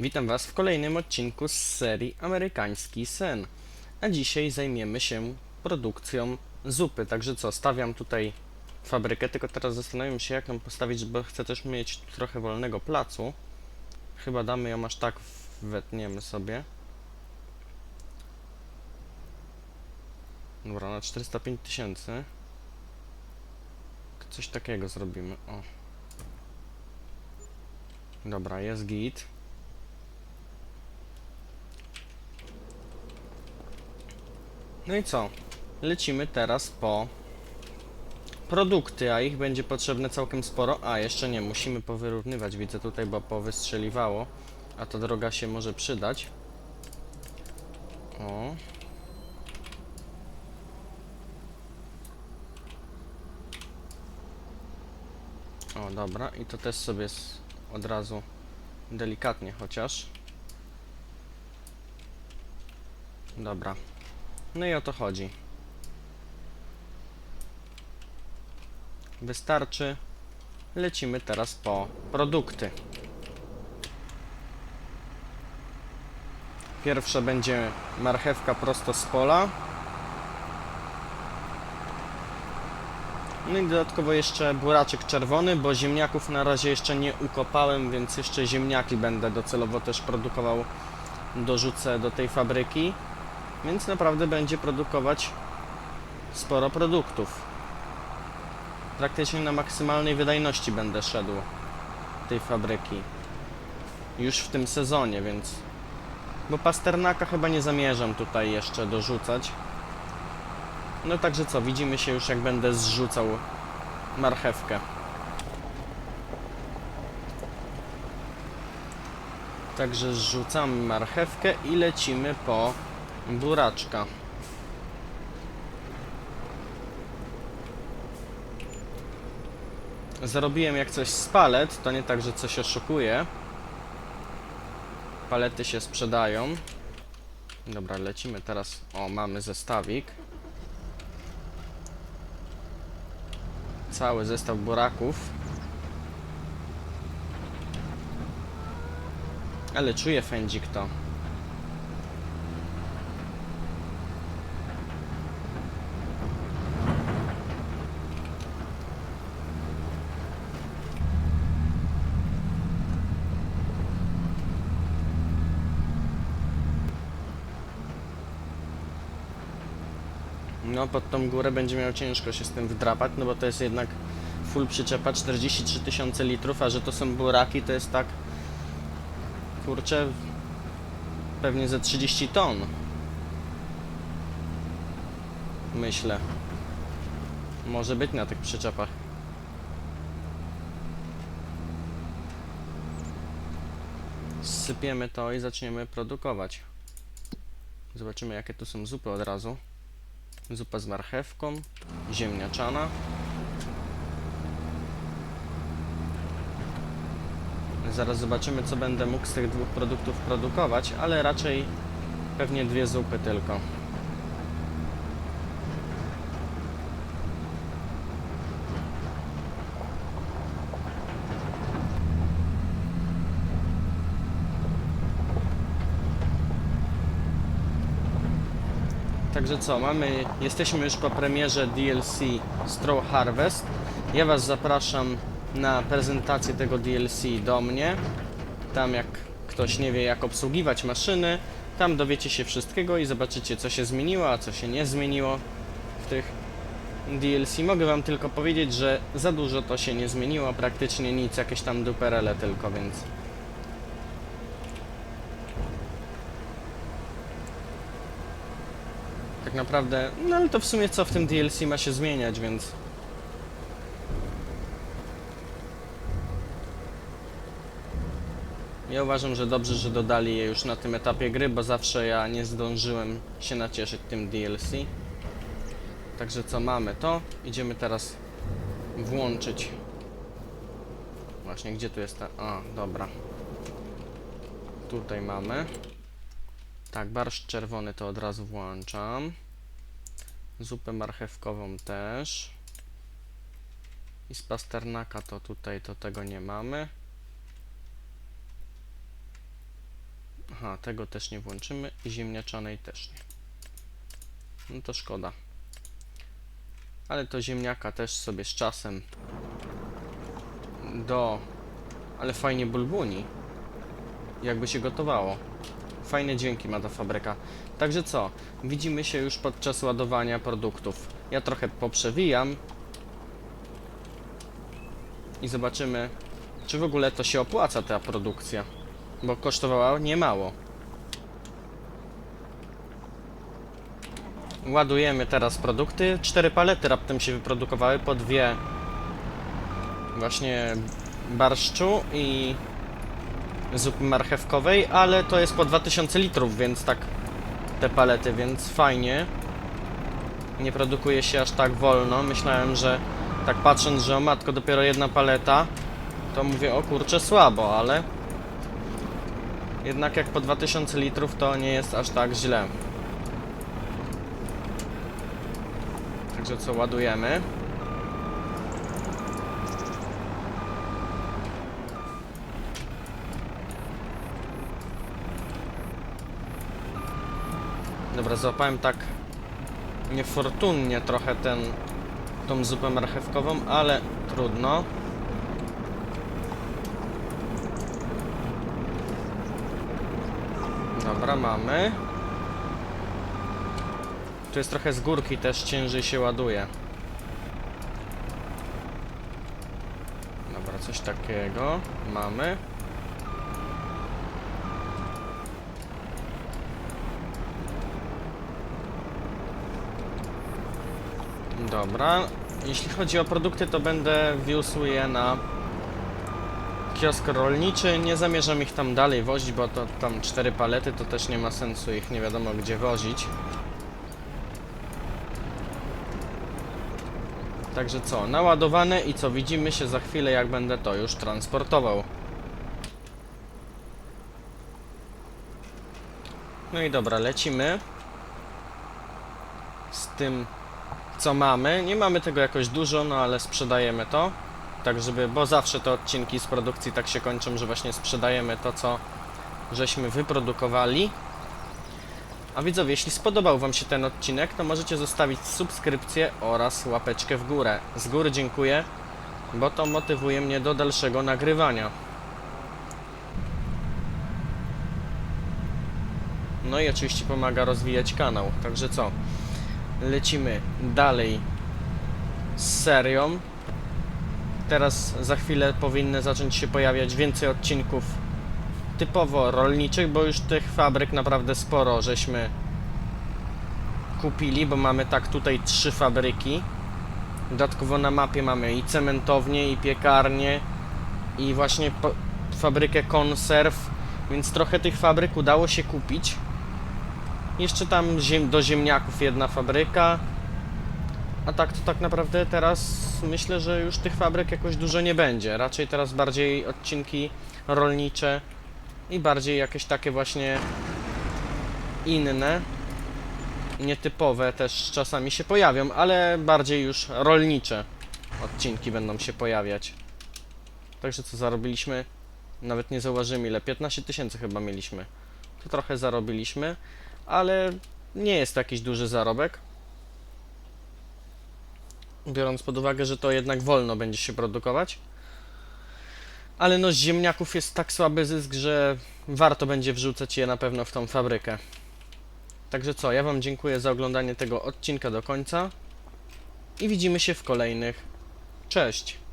Witam Was w kolejnym odcinku z serii Amerykański Sen. A dzisiaj zajmiemy się produkcją zupy. Także co, stawiam tutaj fabrykę, tylko teraz zastanawiam się jak ją postawić, bo chcę też mieć trochę wolnego placu. Chyba damy ją aż tak, wetniemy sobie. Dobra, na 405 tysięcy. Coś takiego zrobimy, o. Dobra, jest git. No i co? Lecimy teraz po produkty, a ich będzie potrzebne całkiem sporo. A, jeszcze nie, musimy powyrównywać, widzę tutaj, bo powystrzeliwało. A to droga się może przydać. O. O, dobra, i to też sobie od razu delikatnie chociaż. Dobra. No i o to chodzi. Wystarczy. Lecimy teraz po produkty. Pierwsza będzie marchewka prosto z pola. No i dodatkowo jeszcze buraczek czerwony, bo ziemniaków na razie jeszcze nie ukopałem, więc jeszcze ziemniaki będę docelowo też produkował. Dorzucę do tej fabryki. Więc naprawdę będzie produkować sporo produktów. Praktycznie na maksymalnej wydajności będę szedł tej fabryki. Już w tym sezonie, więc. Bo pasternaka chyba nie zamierzam tutaj jeszcze dorzucać. No także co, widzimy się już jak będę zrzucał marchewkę. Także zrzucamy marchewkę i lecimy po buraczka. Zarobiłem jak coś z palet, to nie tak, że coś oszukuje. Palety się sprzedają. Dobra, lecimy teraz. O, mamy zestawik. Cały zestaw buraków. Ale czuję fędzik to. No, pod tą górę będzie miał ciężko się z tym wdrapać, no bo to jest jednak full przyczepa, 43 tysiące litrów, a że to są buraki, to jest tak, kurczę, pewnie ze 30 ton. Myślę. Może być na tych przyczepach. Sypiemy to i zaczniemy produkować. Zobaczymy jakie tu są zupy od razu. Zupa z marchewką, ziemniaczana. Zaraz zobaczymy, co będę mógł z tych dwóch produktów produkować, ale raczej pewnie dwie zupy tylko. Także co, mamy, jesteśmy już po premierze DLC Straw Harvest. Ja Was zapraszam na prezentację tego DLC do mnie. Tam jak ktoś nie wie jak obsługiwać maszyny, tam dowiecie się wszystkiego i zobaczycie co się zmieniło, a co się nie zmieniło w tych DLC. Mogę Wam tylko powiedzieć, że za dużo to się nie zmieniło, praktycznie nic, jakieś tam duperele tylko, więc... Tak naprawdę, no ale to w sumie co w tym DLC ma się zmieniać, więc... Ja uważam, że dobrze, że dodali je już na tym etapie gry, bo zawsze ja nie zdążyłem się nacieszyć tym DLC. Także co mamy to? Idziemy teraz włączyć. Właśnie, gdzie tu jest ta... A, dobra. Tutaj mamy. Tak, barszcz czerwony to od razu włączam. Zupę marchewkową też. I z pasternaka to tutaj to tego nie mamy. Aha, tego też nie włączymy i ziemniaczanej też nie. No to szkoda. Ale to ziemniaka też sobie z czasem do... Ale fajnie bulbuni. Jakby się gotowało. Fajne dźwięki ma ta fabryka. Także co? Widzimy się już podczas ładowania produktów. Ja trochę poprzewijam. I zobaczymy, czy w ogóle to się opłaca ta produkcja. Bo kosztowała niemało. Ładujemy teraz produkty. Cztery palety raptem się wyprodukowały po dwie właśnie barszczu i zupy marchewkowej, ale to jest po 2000 litrów, więc tak te palety, więc fajnie. Nie produkuje się aż tak wolno. Myślałem, że tak patrząc, że o matko dopiero jedna paleta, to mówię o kurczę słabo, ale jednak jak po 2000 litrów to nie jest aż tak źle. Także co ładujemy? Dobra, złapałem tak niefortunnie trochę ten tą zupę marchewkową, ale trudno. Dobra, mamy. Tu jest trochę z górki też ciężej się ładuje. Dobra, coś takiego mamy. Dobra, jeśli chodzi o produkty, to będę wiózł je na kiosk rolniczy. Nie zamierzam ich tam dalej wozić, bo to tam cztery palety, to też nie ma sensu ich nie wiadomo gdzie wozić. Także co, naładowane i co, widzimy się za chwilę jak będę to już transportował. No i dobra, lecimy z tym co mamy. Nie mamy tego jakoś dużo, no ale sprzedajemy to. Tak żeby, bo zawsze te odcinki z produkcji tak się kończą, że właśnie sprzedajemy to, co żeśmy wyprodukowali. A widzowie, jeśli spodobał Wam się ten odcinek, to możecie zostawić subskrypcję oraz łapeczkę w górę. Z góry dziękuję, bo to motywuje mnie do dalszego nagrywania. No i oczywiście pomaga rozwijać kanał. Także co? Lecimy dalej z serią. Teraz za chwilę powinny zacząć się pojawiać więcej odcinków typowo rolniczych, bo już tych fabryk naprawdę sporo żeśmy kupili, bo mamy tak tutaj trzy fabryki. Dodatkowo na mapie mamy i cementownię, i piekarnię, i właśnie fabrykę konserw, więc trochę tych fabryk udało się kupić. Jeszcze tam do ziemniaków jedna fabryka. A tak to tak naprawdę teraz myślę, że już tych fabryk jakoś dużo nie będzie. Raczej teraz bardziej odcinki rolnicze i bardziej jakieś takie właśnie inne, nietypowe też czasami się pojawią, ale bardziej już rolnicze odcinki będą się pojawiać. Także co zarobiliśmy? Nawet nie zauważymy ile, 15 tysięcy chyba mieliśmy. To trochę zarobiliśmy, ale nie jest to jakiś duży zarobek. Biorąc pod uwagę, że to jednak wolno będzie się produkować. Ale no z ziemniaków jest tak słaby zysk, że warto będzie wrzucać je na pewno w tą fabrykę. Także co, ja Wam dziękuję za oglądanie tego odcinka do końca i widzimy się w kolejnych. Cześć!